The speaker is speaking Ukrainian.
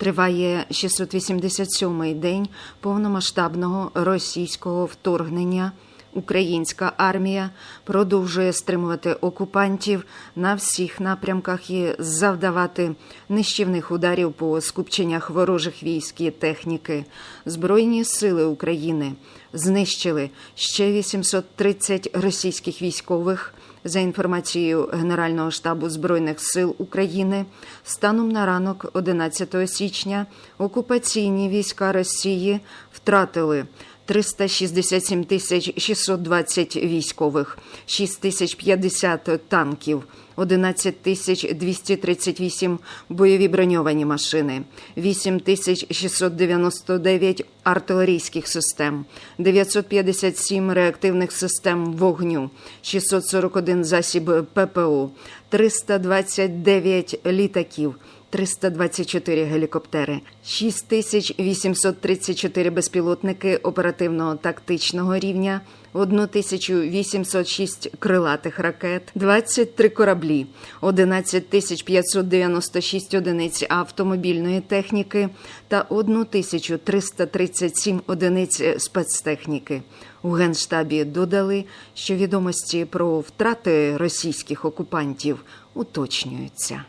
Триває 687-й день повномасштабного російського вторгнення. Українська армія продовжує стримувати окупантів на всіх напрямках і завдавати нищівних ударів по скупченнях ворожих військ і техніки. Збройні сили України знищили ще 830 російських військових. За інформацією Генерального штабу Збройних сил України, станом на ранок 11 січня окупаційні війська Росії втратили 367 тисяч 620 військових, 6 тисяч 50 танків, 11 тисяч 238 бойові броньовані машини, 8 тисяч 699 артилерійських систем, 957 реактивних систем вогню, 641 засіб ППО, 329 літаків, 324 гелікоптери, 6834 безпілотники оперативного тактичного рівня, 1806 крилатих ракет, 23 кораблі, 11596 одиниць автомобільної техніки та 1337 одиниць спецтехніки. У Генштабі додали, що відомості про втрати російських окупантів уточнюються.